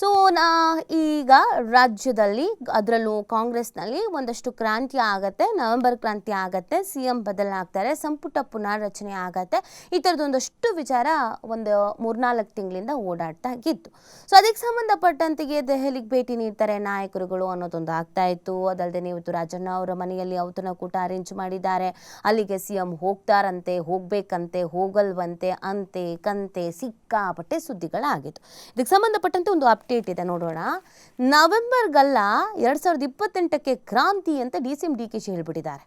So ನಾ, ಈಗ ರಾಜ್ಯದಲ್ಲಿ, ಅದರಲ್ಲೂ ಕಾಂಗ್ರೆಸ್ನಲ್ಲಿ ಒಂದಷ್ಟು ಕ್ರಾಂತಿ ಆಗತ್ತೆ, ನವೆಂಬರ್ ಕ್ರಾಂತಿ ಆಗತ್ತೆ ಸಿ ಎಂ ಬದಲಾಗ್ತಾರೆ, ಸಂಪುಟ ಪುನಾರಚನೆ ಆಗತ್ತೆ, ಈ ಥರದೊಂದಷ್ಟು ವಿಚಾರ ಒಂದು ಮೂರ್ನಾಲ್ಕು ತಿಂಗಳಿಂದ ಓಡಾಡ್ತಾ ಇತ್ತು. ಸೊ ಅದಕ್ಕೆ ಸಂಬಂಧಪಟ್ಟಂತೆ ದೆಹಲಿಗೆ ಭೇಟಿ ನೀಡ್ತಾರೆ ನಾಯಕರುಗಳು ಅನ್ನೋದೊಂದು ಆಗ್ತಾ ಇತ್ತು. ಅದಲ್ಲದೆ ಇವತ್ತು ರಾಜಣ್ಣ ಅವರ ಮನೆಯಲ್ಲಿ ಔತಣಕೂಟ ಅರೇಂಜ್ ಮಾಡಿದ್ದಾರೆ. ಅಲ್ಲಿಗೆ ಸಿ ಎಂ ಹೋಗ್ತಾರಂತೆ, ಹೋಗಬೇಕಂತೆ, ಹೋಗಲ್ವಂತೆ, ಅಂತೆ, ಕಂತೆ, ಸಿಕ್ಕಾಪಟ್ಟೆ ಸುದ್ದಿಗಳಾಗಿತ್ತು. ಇದಕ್ಕೆ ಸಂಬಂಧಪಟ್ಟಂತೆ ಒಂದು ಅಪ್ಡೇಟ್ ಇದೆ, ನೋಡೋಣ. ನವೆಂಬರ್ಗಲ್ಲ ಎರಡು ಸಾವಿರದ ಇಪ್ಪತ್ತೆಂಟಕ್ಕೆ ಕ್ರಾಂತಿ ಅಂತ D C M D K Shi ಹೇಳ್ಬಿಟ್ಟಿದ್ದಾರೆ.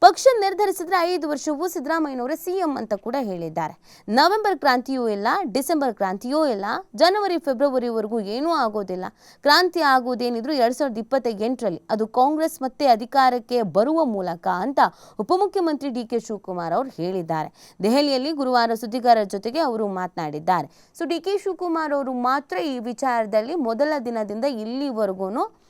ಪಕ್ಷ ನಿರ್ಧರಿಸಿದ್ರೆ ಐದು ವರ್ಷವೂ ಸಿದ್ದರಾಮಯ್ಯನವರೇ ಸಿಎಂ ಅಂತ ಕೂಡ ಹೇಳಿದ್ದಾರೆ. ನವೆಂಬರ್ ಕ್ರಾಂತಿಯೂ ಇಲ್ಲ, ಡಿಸೆಂಬರ್ ಕ್ರಾಂತಿಯೂ ಇಲ್ಲ, ಜನವರಿ ಫೆಬ್ರವರಿವರೆಗೂ ಏನೂ ಆಗೋದಿಲ್ಲ. ಕ್ರಾಂತಿ ಆಗೋದೇನಿದ್ರು ಎರಡ್ ಸಾವಿರದ ಇಪ್ಪತ್ತ ಎಂಟರಲ್ಲಿ ಅದು ಕಾಂಗ್ರೆಸ್ ಮತ್ತೆ ಅಧಿಕಾರಕ್ಕೆ ಬರುವ ಮೂಲಕ ಅಂತ ಉಪಮುಖ್ಯಮಂತ್ರಿ ಡಿ ಕೆ ಶಿವಕುಮಾರ್ ಅವರು ಹೇಳಿದ್ದಾರೆ. ದೆಹಲಿಯಲ್ಲಿ ಗುರುವಾರ ಸುದ್ದಿಗಾರರ ಜೊತೆಗೆ ಅವರು ಮಾತನಾಡಿದ್ದಾರೆ. ಸೊ, ಡಿ ಕೆ ಶಿವಕುಮಾರ್ ಅವರು ಮಾತ್ರ ಈ ವಿಚಾರದಲ್ಲಿ ಮೊದಲ ದಿನದಿಂದ ಇಲ್ಲಿವರೆಗೂ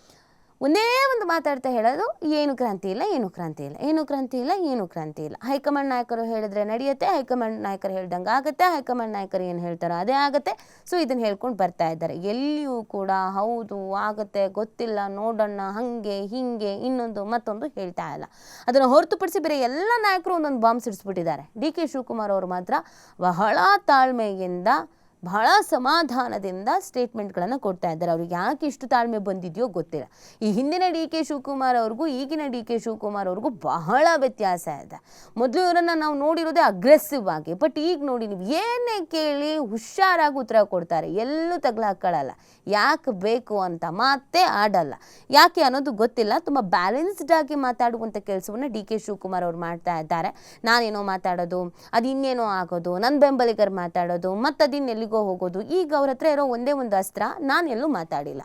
ಒಂದೇ ಒಂದು ಮಾತಾಡ್ತಾ ಹೇಳೋದು, ಏನು ಕ್ರಾಂತಿ ಇಲ್ಲ, ಏನು ಕ್ರಾಂತಿ ಇಲ್ಲ, ಏನು ಕ್ರಾಂತಿ ಇಲ್ಲ, ಏನು ಕ್ರಾಂತಿ ಇಲ್ಲ. ಹೈಕಮಾಂಡ್ ನಾಯಕರು ಹೇಳಿದ್ರೆ ನಡೆಯುತ್ತೆ, ಹೈಕಮಾಂಡ್ ನಾಯಕರು ಹೇಳ್ದಂಗೆ ಆಗುತ್ತೆ, ಹೈಕಮಾಂಡ್ ನಾಯಕರು ಏನು ಹೇಳ್ತಾರೋ ಅದೇ ಆಗುತ್ತೆ. ಸೊ ಇದನ್ನು ಹೇಳ್ಕೊಂಡು ಬರ್ತಾ ಇದ್ದಾರೆ. ಎಲ್ಲಿಯೂ ಕೂಡ ಹೌದು, ಆಗುತ್ತೆ, ಗೊತ್ತಿಲ್ಲ, ನೋಡೋಣ, ಹಾಗೆ, ಹೀಗೆ, ಇನ್ನೊಂದು, ಮತ್ತೊಂದು ಹೇಳ್ತಾ ಇಲ್ಲ. ಅದನ್ನು ಹೊರತುಪಡಿಸಿ ಬೇರೆ ಎಲ್ಲ ನಾಯಕರು ಒಂದೊಂದು ಬಾಂಬ್ ಸಿಡಿಸ್ಬಿಟ್ಟಿದ್ದಾರೆ. ಡಿ ಕೆ ಶಿವಕುಮಾರ್ ಅವರು ಮಾತ್ರ ಬಹಳ ತಾಳ್ಮೆಯಿಂದ ಬಹಳ ಸಮಾಧಾನದಿಂದ ಸ್ಟೇಟ್ಮೆಂಟ್ಗಳನ್ನು ಕೊಡ್ತಾ ಇದ್ದಾರೆ. ಅವ್ರಿಗೆ ಯಾಕೆ ಇಷ್ಟು ತಾಳ್ಮೆ ಬಂದಿದೆಯೋ ಗೊತ್ತಿಲ್ಲ. ಈ ಹಿಂದಿನ ಡಿ ಕೆ ಶಿವಕುಮಾರ್ ಅವ್ರಿಗೂ, ಈಗಿನ ಡಿ ಕೆ ಶಿವಕುಮಾರ್ ಅವ್ರಿಗೂ ಬಹಳ ವ್ಯತ್ಯಾಸ ಇದೆ. ಮೊದಲು ಇವರನ್ನು ನಾವು ನೋಡಿರೋದೇ ಅಗ್ರೆಸಿವ್ ಆಗಿ ಬಟ್ ಈಗ ನೋಡಿ ನೀವು ಏನೇ ಕೇಳಿ ಹುಷಾರಾಗಿ ಉತ್ತರ ಕೊಡ್ತಾರೆ. ಎಲ್ಲೂ ತಗ್ಲ ಹಾಕೊಳ್ಳಲ್ಲ ಯಾಕೆ ಬೇಕು ಅಂತ ಮಾತೇ ಆಡಲ್ಲ. ಯಾಕೆ ಅನ್ನೋದು ಗೊತ್ತಿಲ್ಲ. ತುಂಬ ಬ್ಯಾಲೆನ್ಸ್ಡ್ ಆಗಿ ಮಾತಾಡುವಂಥ ಕೆಲಸವನ್ನು ಡಿ ಕೆ ಶಿವಕುಮಾರ್ ಅವ್ರು ಮಾಡ್ತಾ ಇದ್ದಾರೆ. ನಾನೇನೋ ಮಾತಾಡೋದು ಅದು ಇನ್ನೇನೋ ಆಗೋದು ನನ್ನ ಬೆಂಬಲಿಗರು ಮಾತಾಡೋದು ಮತ್ತು ಅದಿನ್ನೆಲ್ಲಿಗೋ ಹೋಗೋದು. ಈಗ ಅವ್ರ ಹತ್ರ ಇರೋ ಒಂದೇ ಒಂದು ಅಸ್ತ್ರ, ನಾನು ಎಲ್ಲೂ ಮಾತಾಡಿಲ್ಲ.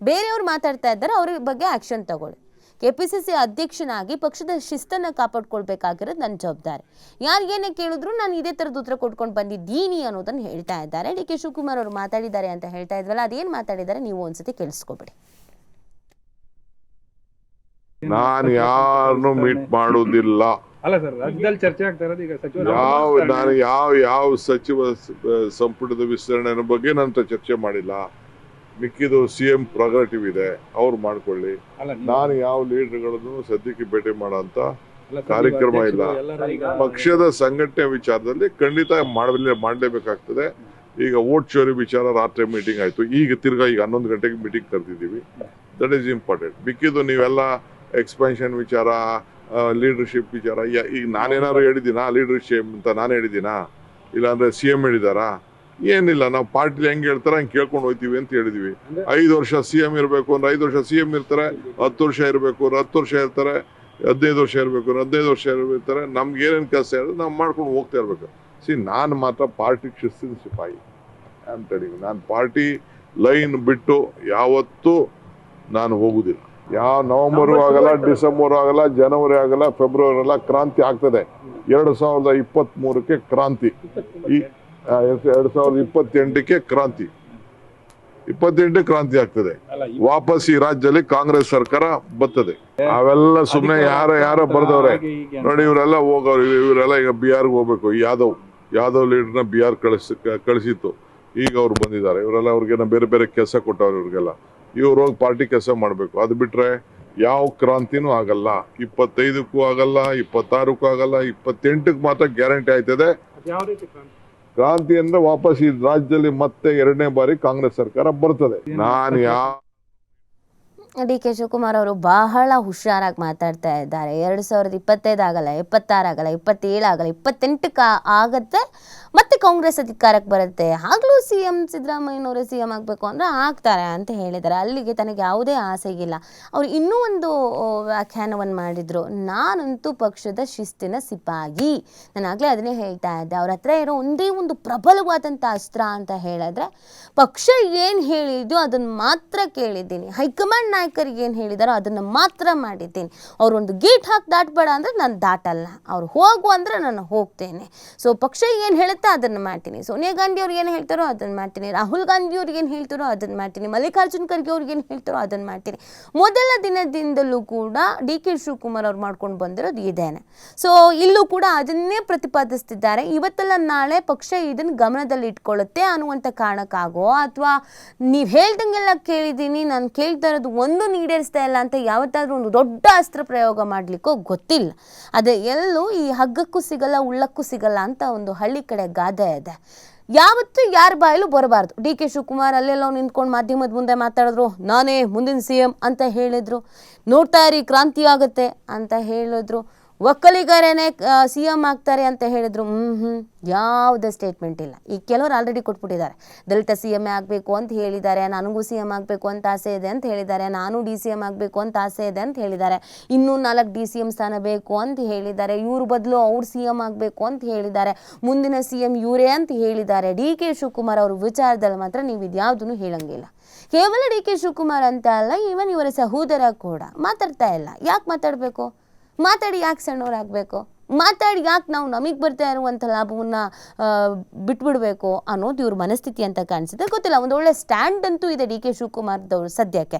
ಬೇರೆಯವ್ರು ಮಾತಾಡ್ತಾ ಇದ್ದಾರೆ ಅವ್ರ ಬಗ್ಗೆ ಆ್ಯಕ್ಷನ್ ತಗೊಳ್ಳಿ. ಕೆ ಪಿ ಸಿ ಸಿ ಅಧ್ಯಕ್ಷನಾಗಿ ಪಕ್ಷದ ಶಿಸ್ತನ್ನು ಕಾಪಾಡ್ಕೊಳ್ಬೇಕಾಗಿರೋದು ನನ್ನ ಜವಾಬ್ದಾರಿ. ಯಾರಿಗೇನೆ ಕೇಳಿದ್ರು ನಾನು ಇದೇ ಥರದ ಉತ್ತರ ಕೊಟ್ಕೊಂಡು ಬಂದಿದ್ದೀನಿ ಅನ್ನೋದನ್ನು ಹೇಳ್ತಾ ಇದ್ದಾರೆ. ಡಿ ಕೆ ಶಿವಕುಮಾರ್ ಅವರು ಮಾತಾಡಿದ್ದಾರೆ ಅಂತ ಹೇಳ್ತಾ ಇದ್ವಲ್ಲ ಅದೇನು ಮಾತಾಡಿದ್ದಾರೆ ನೀವು ಒಂದ್ಸತಿ ಕೇಳಿಸ್ಕೊಬಿಡಿ. ನಾನು ಯಾರನ್ನು ಮೀಟ್ ಮಾಡೋದಿಲ್ಲ. ಅಲ್ಲ ಸರ್ ರಾಜ್ಯದಲ್ಲಿ ಚರ್ಚೆ ಆಗ್ತಾ ಇರೋದು ಈಗ ಸಚಿವ ಯಾವ ನಾನು ಯಾವ ಯಾವ ಸಚಿವ ಸಂಪುಟದ ವಿಸ್ತರಣೆ ಬಗ್ಗೆ ನಂತರ ಚರ್ಚೆ ಮಾಡಿಲ್ಲ. ಮಿಕ್ಕಿದು ಸಿ ಎಂ ಪ್ರೊಗ್ರೆಟಿವ್ ಇದೆ ಅವ್ರು ಮಾಡ್ಕೊಳ್ಳಿ. ನಾನು ಯಾವ ಲೀಡರ್ಗಳನ್ನು ಸದ್ಯಕ್ಕೆ ಭೇಟಿ ಮಾಡೋಂತ ಕಾರ್ಯಕ್ರಮ ಇಲ್ಲ. ಪಕ್ಷದ ಸಂಘಟನೆ ವಿಚಾರದಲ್ಲಿ ಖಂಡಿತ ಮಾಡಲೇ ಮಾಡಲೇಬೇಕಾಗ್ತದೆ. ಈಗ ಓಟ್ ಚೋರಿ ವಿಚಾರ ರಾತ್ರಿ ಮೀಟಿಂಗ್ ಆಯ್ತು. ಈಗ ತಿರ್ಗಾ ಈಗ ಹನ್ನೊಂದು ಗಂಟೆಗೆ ಮೀಟಿಂಗ್ ಕರೆದಿದ್ದೀವಿ. ದಟ್ ಈಸ್ ಇಂಪಾರ್ಟೆಂಟ್ ಮಿಕ್ಕಿದ್ದು ನೀವೆಲ್ಲ ಎಕ್ಸ್ಪೆನ್ಷನ್ ವಿಚಾರ ಲೀಡರ್ಶಿಪ್ ವಿಚಾರ. ಯ- ಈಗ ನಾನೇನಾದ್ರು ಹೇಳಿದ್ದೀನಾ? ಲೀಡರ್ಶಿಪ್ ಅಂತ ನಾನು ಹೇಳಿದ್ದೀನಾ? ಇಲ್ಲಾಂದ್ರೆ ಸಿ ಎಂ ಹೇಳಿದಾರಾ? ಏನಿಲ್ಲ ನಾವು ಪಾರ್ಟಿಲಿ ಹೆಂಗೆ ಹೇಳ್ತಾರೆ ಹಂಗೆ ಕೇಳ್ಕೊಂಡು ಹೋಗ್ತೀವಿ ಅಂತ ಹೇಳಿದ್ವಿ. ಐದು ವರ್ಷ ಸಿ ಎಂ ಇರಬೇಕು ಅಂದ್ರೆ ಐದು ವರ್ಷ ಸಿ ಎಂ ಇರ್ತಾರೆ ಹತ್ತು ವರ್ಷ ಇರಬೇಕು ಅಂದ್ರೆ ಹತ್ತು ವರ್ಷ ಇರ್ತಾರೆ ಹದಿನೈದು ವರ್ಷ ಇರಬೇಕು ಅಂದ್ರೆ ಹದಿನೈದು ವರ್ಷ ಇರ್ತಾರೆ. ನಮ್ಗೆ ಏನೇನು ಕೆಲಸ ಹೇಳಿದ್ರೆ ನಾವು ಮಾಡ್ಕೊಂಡು ಹೋಗ್ತಾ ಇರ್ಬೇಕು. ಸಿ ನಾನು ಮಾತ್ರ ಪಾರ್ಟಿ ಶಿಸ್ತಿನ ಸಿಪಾಯಿ. ಅಂತ ಹೇಳಿ ನಾನು ಪಾರ್ಟಿ ಲೈನ್ ಬಿಟ್ಟು ಯಾವತ್ತೂ ನಾನು ಹೋಗುದಿಲ್ಲ. ಯಾವ ನವೆಂಬರು ಆಗಲ್ಲ ಡಿಸೆಂಬರ್ ಆಗಲ್ಲ ಜನವರಿ ಆಗಲ್ಲ ಫೆಬ್ರವರಿ ಆಗಲ್ಲ ಕ್ರಾಂತಿ ಆಗ್ತದೆ. ಎರಡು ಸಾವಿರದ ಇಪ್ಪತ್ತ್ ಮೂರಕ್ಕೆ ಕ್ರಾಂತಿ. ಈ ಎರಡು ಸಾವಿರದ ಇಪ್ಪತ್ತೆಂಟಕ್ಕೆ ಕ್ರಾಂತಿ. ಇಪ್ಪತ್ತೆಂಟು ಕ್ರಾಂತಿ ಆಗ್ತದೆ. ವಾಪಸ್ ಈ ರಾಜ್ಯದಲ್ಲಿ ಕಾಂಗ್ರೆಸ್ ಸರ್ಕಾರ ಬರ್ತದೆ. ಅವೆಲ್ಲ ಸುಮ್ಮನೆ ಯಾರ ಯಾರ ಬರ್ದವ್ರೆ? ನೋಡಿ ಇವರೆಲ್ಲ ಹೋಗೋರು ಇವರೆಲ್ಲ ಈಗ ಬಿಹಾರ್ಗೆ ಹೋಗ್ಬೇಕು. ಯಾದವ್ ಯಾದವ್ ಲೀಡರ್ನ ಬಿಹಾರ್ ಕಳಿಸ್ ಕಳಿಸಿತ್ತು. ಈಗ ಅವ್ರು ಬಂದಿದ್ದಾರೆ. ಇವರೆಲ್ಲ ಅವ್ರಿಗೆ ಬೇರೆ ಬೇರೆ ಕೆಲಸ ಕೊಟ್ಟವ್ರು ಇವ್ರಿಗೆಲ್ಲ. ಇವ್ರು ಹೋಗಿ ಪಾರ್ಟಿ ಕೆಲಸ ಮಾಡಬೇಕು. ಅದು ಬಿಟ್ರೆ ಯಾವ ಕ್ರಾಂತಿನೂ ಆಗಲ್ಲ. ಇಪ್ಪತ್ತೈದಕ್ಕೂ ಆಗಲ್ಲ ಇಪ್ಪತ್ತಾರಕ್ಕೂ ಆಗಲ್ಲ ಇಪ್ಪತ್ತೆಂಟಕ್ಕೆ ಮಾತ್ರ ಗ್ಯಾರಂಟಿ ಆಯ್ತದೆ. ಅದ್ ಯಾವ ರೀತಿ ಕ್ರಾಂತಿ? ಕ್ರಾಂತಿ ಅಂದ್ರೆ ವಾಪಸ್ ಈ ರಾಜ್ಯದಲ್ಲಿ ಮತ್ತೆ ಎರಡನೇ ಬಾರಿ ಕಾಂಗ್ರೆಸ್ ಸರ್ಕಾರ ಬರ್ತದೆ. ನಾನು ಯಾವ ಡಿ ಕೆ ಶಿವಕುಮಾರ್ ಅವರು ಬಹಳ ಹುಷಾರಾಗಿ ಮಾತಾಡ್ತಾ ಇದ್ದಾರೆ. ಎರಡು ಸಾವಿರದ ಇಪ್ಪತ್ತೈದು ಆಗಲ್ಲ ಇಪ್ಪತ್ತಾರು ಆಗಲ್ಲ ಇಪ್ಪತ್ತೇಳು ಆಗಲ್ಲ ಇಪ್ಪತ್ತೆಂಟಕ್ಕೆ ಆಗತ್ತೆ. ಮತ್ತೆ ಕಾಂಗ್ರೆಸ್ ಅಧಿಕಾರಕ್ಕೆ ಬರುತ್ತೆ, ಆಗಲೂ ಸಿ ಎಂ ಸಿದ್ದರಾಮಯ್ಯನವರೇ ಸಿ ಎಂ ಆಗಬೇಕು ಅಂದರೆ ಆಗ್ತಾರೆ ಅಂತ ಹೇಳಿದ್ದಾರೆ. ಅಲ್ಲಿಗೆ ತನಗೆ ಯಾವುದೇ ಆಸೆಗಿಲ್ಲ. ಅವರು ಇನ್ನೂ ಒಂದು ವ್ಯಾಖ್ಯಾನವನ್ನು ಮಾಡಿದರು. ನಾನಂತೂ ಪಕ್ಷದ ಶಿಸ್ತಿನ ಸಿಪಾಯಿ. ನಾನು ಆಗಲೇ ಅದನ್ನೇ ಹೇಳ್ತಾ ಇದ್ದೆ. ಅವ್ರ ಹತ್ರ ಇರೋ ಒಂದೇ ಒಂದು ಪ್ರಬಲವಾದಂಥ ಅಸ್ತ್ರ ಅಂತ ಹೇಳಿದ್ರೆ, ಪಕ್ಷ ಏನು ಹೇಳಿದ್ಯೋ ಅದನ್ನು ಮಾತ್ರ ಕೇಳಿದ್ದೀನಿ. ಹೈಕಮಾಂಡ್ ನಾಯಕರಿಗೆ ಏನು ಹೇಳಿದಾರೋ ಅದನ್ನು ಮಾತ್ರ ಮಾಡಿದ್ದೀನಿ. ಅವ್ರು ಒಂದು ಗೇಟ್ ಹಾಕಿ ದಾಟಬೇಡ ಅಂದರೆ ನಾನು ದಾಟಲ್ಲ. ಅವ್ರು ಹೋಗು ಅಂದರೆ ನಾನು ಹೋಗ್ತೇನೆ. ಸೊ, ಪಕ್ಷ ಏನು ಹೇಳುತ್ತೆ ಅದನ್ನು ಅದನ್ನು ಮಾಡ್ತೀನಿ. ಸೋನಿಯಾ ಗಾಂಧಿ ಅವ್ರು ಏನು ಹೇಳ್ತಾರೋ ಅದನ್ನು ಮಾಡ್ತೀನಿ. ರಾಹುಲ್ ಗಾಂಧಿ ಅವ್ರಿಗೆ ಏನು ಹೇಳ್ತಾರೋ ಅದನ್ನು ಮಾಡ್ತೀನಿ. ಮಲ್ಲಿಕಾರ್ಜುನ್ ಖರ್ಗೆ ಅವ್ರಿಗೆ ಏನು ಹೇಳ್ತಾರೋ ಅದನ್ನು ಮಾಡ್ತೀನಿ. ಮೊದಲ ದಿನದಿಂದಲೂ ಕೂಡ ಡಿ ಕೆ ಶಿವಕುಮಾರ್ ಅವ್ರು ಮಾಡ್ಕೊಂಡು ಬಂದಿರೋದು ಇದೇನೆ. ಸೊ ಇಲ್ಲೂ ಕೂಡ ಅದನ್ನೇ ಪ್ರತಿಪಾದಿಸ್ತಿದ್ದಾರೆ. ಇವತ್ತೆಲ್ಲ ನಾಳೆ ಪಕ್ಷ ಇದನ್ನು ಗಮನದಲ್ಲಿ ಇಟ್ಕೊಳ್ಳುತ್ತೆ ಅನ್ನುವಂಥ ಕಾರಣಕ್ಕಾಗೋ ಅಥವಾ ನೀವು ಹೇಳ್ದಂಗೆಲ್ಲ ಕೇಳಿದ್ದೀನಿ, ನಾನು ಕೇಳ್ತಾ ಇರೋದು ಒಂದು ನೀಡೇರಿಸ್ತಾ ಇಲ್ಲ ಅಂತ ಯಾವತ್ತಾದರೂ ಒಂದು ದೊಡ್ಡ ಅಸ್ತ್ರ ಪ್ರಯೋಗ ಮಾಡಲಿಕ್ಕೋ ಗೊತ್ತಿಲ್ಲ. ಅದೇ ಎಲ್ಲೂ ಈ ಹಗ್ಗಕ್ಕೂ ಸಿಗಲ್ಲ, ಉಳ್ಳಕ್ಕೂ ಸಿಗಲ್ಲ ಅಂತ ಒಂದು ಹಳ್ಳಿ ಕಡೆ ಗಾದೆ ಇದೆ ಯಾವತ್ತೂ ಯಾರ ಬಾಯಲ್ಲೂ ಬರಬಾರ್ದು. ಡಿ ಕೆ ಶಿವಕುಮಾರ್ ಅಲ್ಲೆಲ್ಲ ನಿಂತ್ಕೊಂಡು ಮಾಧ್ಯಮದ ಮುಂದೆ ಮಾತಾಡಿದ್ರು, ನಾನೇ ಮುಂದಿನ ಸಿ ಎಂ ಅಂತ ಹೇಳಿದ್ರು. ನೋಡ್ತಾ ಇರಿ ಕ್ರಾಂತಿ ಆಗುತ್ತೆ ಅಂತ ಹೇಳಿದ್ರು. ಒಕ್ಕಲಿಗರೇನೆ ಸಿ ಎಂ ಆಗ್ತಾರೆ ಅಂತ ಹೇಳಿದ್ರು. ಹ್ಞೂ ಹ್ಞೂ ಯಾವುದೇ ಸ್ಟೇಟ್ಮೆಂಟ್ ಇಲ್ಲ. ಈಗ ಕೆಲವರು ಆಲ್ರೆಡಿ ಕೊಟ್ಬಿಟ್ಟಿದ್ದಾರೆ. ದಲಿತ ಸಿ ಎಂ ಆಗಬೇಕು ಅಂತ ಹೇಳಿದ್ದಾರೆ, ನನಗೂ ಸಿ ಎಂ ಆಗಬೇಕು ಅಂತ ಆಸೆ ಇದೆ ಅಂತ ಹೇಳಿದ್ದಾರೆ, ನಾನು ಡಿ ಸಿ ಎಂ ಆಗಬೇಕು ಅಂತ ಆಸೆ ಇದೆ ಅಂತ ಹೇಳಿದ್ದಾರೆ. ಇನ್ನೂ ನಾಲ್ಕು ಡಿ ಸಿ ಎಂ ಸ್ಥಾನ ಬೇಕು ಅಂತ ಹೇಳಿದ್ದಾರೆ. ಇವ್ರ ಬದಲು ಅವ್ರು ಸಿ ಎಂ ಆಗಬೇಕು ಅಂತ ಹೇಳಿದ್ದಾರೆ. ಮುಂದಿನ ಸಿ ಎಂ ಇವರೇ ಅಂತ ಹೇಳಿದ್ದಾರೆ. ಡಿ ಕೆ ಶಿವಕುಮಾರ್ ಅವ್ರ ವಿಚಾರದಲ್ಲಿ ಮಾತ್ರ ನೀವು ಇದ್ಯಾವುದನ್ನು ಹೇಳಂಗಿಲ್ಲ. ಕೇವಲ ಡಿ ಕೆ ಶಿವಕುಮಾರ್ ಅಂತ ಅಲ್ಲ ಈವನ್ ಇವರ ಸಹೋದರ ಕೂಡ ಮಾತಾಡ್ತಾ ಇಲ್ಲ. ಯಾಕೆ ಮಾತಾಡಬೇಕು? ಮಾತಾಡಿ ಯಾಕೆ ಸಣ್ಣವರಾಗಬೇಕು ಮಾತಾಡಿ ಯಾಕೆ ನಾವು ನಮಗೆ ಬರ್ತಾ ಇರುವಂಥ ಲಾಭವನ್ನು ಬಿಟ್ಬಿಡಬೇಕು ಅನ್ನೋದು ಇವ್ರ ಮನಸ್ಥಿತಿ ಅಂತ ಕಾಣಿಸುತ್ತೆ. ಗೊತ್ತಿಲ್ಲ, ಒಂದು ಒಳ್ಳೆ ಸ್ಟ್ಯಾಂಡ್ ಅಂತೂ ಇದೆ ಡಿ ಕೆ ಶಿವಕುಮಾರ್ದವ್ರು ಸದ್ಯಕ್ಕೆ.